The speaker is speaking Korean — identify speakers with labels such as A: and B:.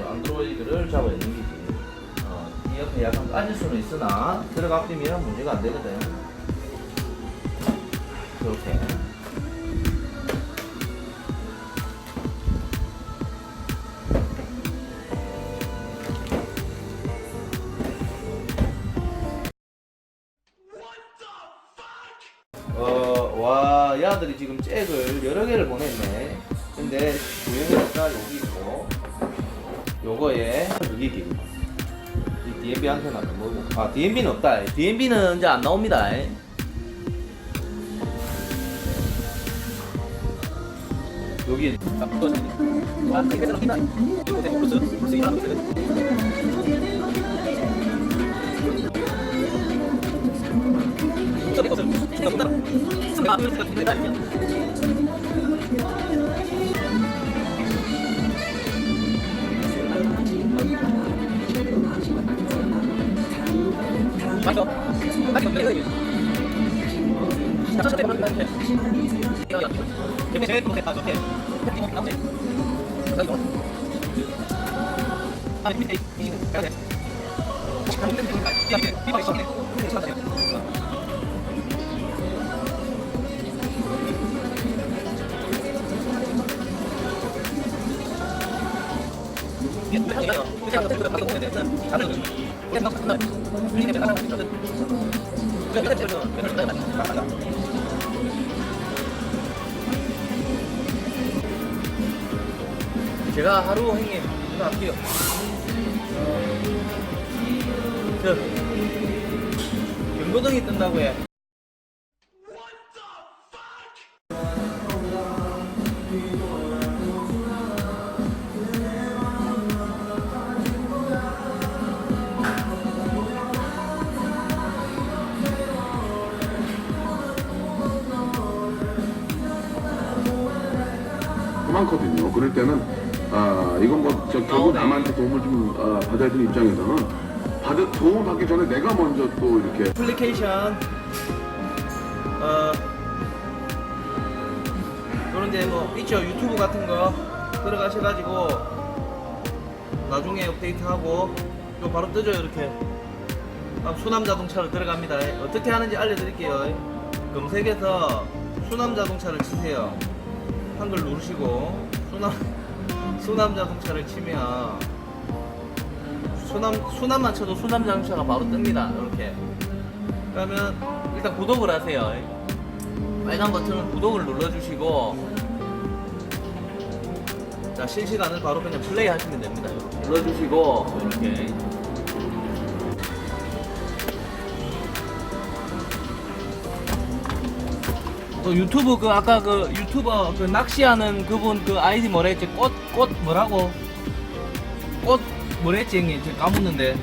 A: 이제 안드로이드를 잡아야 되는 거지. 어, 이 옆에 약간 빠질 수는 있으나 들어가 끼면 문제가 안 되거든. 이렇게. 어, 와, 야들이 지금 잭을 여러 개를 보냈네. 근데 구형이가 여기 요거에 길이. 이 DMB 한테나는 뭐고? 아, DMB는 없다. DMB는 이제 안 나옵니다. 여기 맞죠? 제가 하루 형님 이거 할게요. 저 경고등이 뜬다고 해.
B: 많거든요. 그럴 때는 아 이건 뭐 저 결국 남한테 도움을 좀 아, 받아야 되는 입장에서는 받을 도움을 받기 전에 내가 먼저 또 이렇게
A: 애플리케이션 어 그런데 뭐 있죠? 유튜브 같은 거 들어가셔가지고 나중에 업데이트하고 이거 바로 뜨죠 이렇게. 아, 수남 자동차로 들어갑니다. 어떻게 하는지 알려드릴게요. 검색해서 수남 자동차를 치세요 한글 누르시고 수남 수남 자동차를 치면 수남 수남만 쳐도 수남 자동차가 바로 뜹니다 이렇게 그러면 일단 구독을 하세요. 빨간 버튼은 구독을 눌러주시고 자 실시간을 바로 그냥 플레이 하시면 됩니다. 이렇게. 눌러주시고 이렇게 또 유튜브 그 아까 그 유튜버 그 낚시하는 그분 그 아이디 뭐라 했지? 꽃 꽃 뭐라고? 꽃 뭐라 했지 형님? 까먹는데